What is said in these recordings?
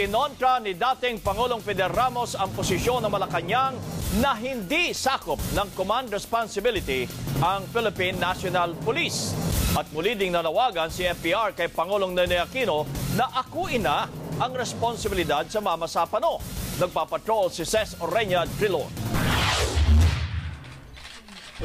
Ikinontra ni dating Pangulong Fidel Ramos ang posisyon ng Malacanang na hindi sakop ng command responsibility ang Philippine National Police. At muli ding nanawagan si FPR kay Pangulong Nene Aquino na akuin na ang responsibilidad sa Mama Sapano. Nagpapatrol si Ces Orenya Drilon.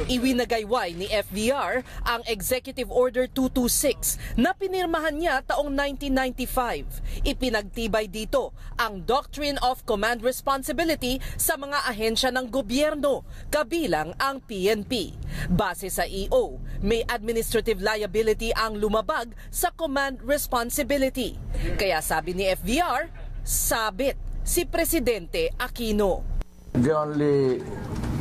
Iwinagayway ni FVR ang Executive Order 226 na pinirmahan niya taong 1995. Ipinagtibay dito ang Doctrine of Command Responsibility sa mga ahensya ng gobyerno, kabilang ang PNP. Base sa EO, may administrative liability ang lumabag sa command responsibility. Kaya sabi ni FVR, sabit si Presidente Aquino. The only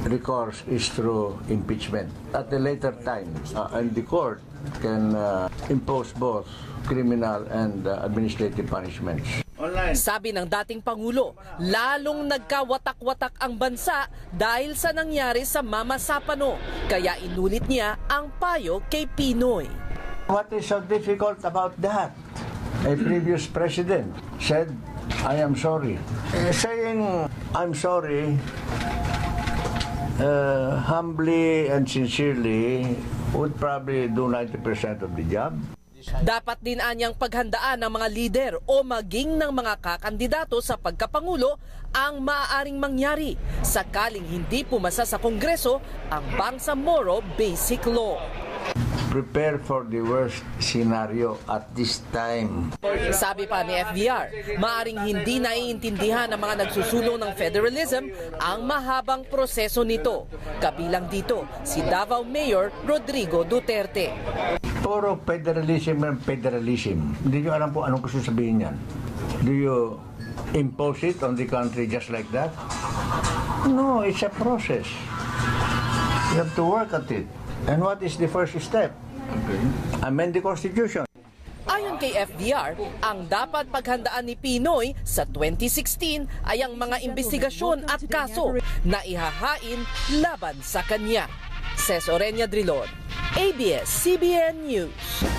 recourse is through impeachment. At a later time, uh, and the court can uh, impose both criminal and uh, administrative punishments. Sabi ng dating Pangulo, lalong nagkawatak-watak ang bansa dahil sa nangyari sa Mama Sapano. Kaya inulit niya ang payo kay Pinoy. What is so difficult about that? A previous president said, I am sorry. Eh, saying, I'm sorry, uh, humbly and sincerely would probably do 90% of the job. Dapat din anyang paghandaan ng mga lider o maging ng mga kakandidato sa pagkapangulo ang maaaring mangyari sakaling hindi pumasa sa Kongreso ang Bangsamoro Basic Law. Prepare for the worst scenario at this time. Sabi pa ni FBR, maaring hindi naiintindihan ng mga nagsusulong ng federalism ang mahabang proseso nito. Kabilang dito si Davao Mayor Rodrigo Duterte. Puro federalism and federalism. Hindi nyo alam po anong gusto sabihin yan. Do you impose it on the country just like that? No, it's a process. You have to work at it. And what is the first step? Amend the Constitution. Ayon kay FDR, ang dapat paghandaan ni Pinoy sa 2016 ay ang mga investigasyon at kaso na ihahain laban sa kanya. Ces Orenya Drilon, ABS-CBN News.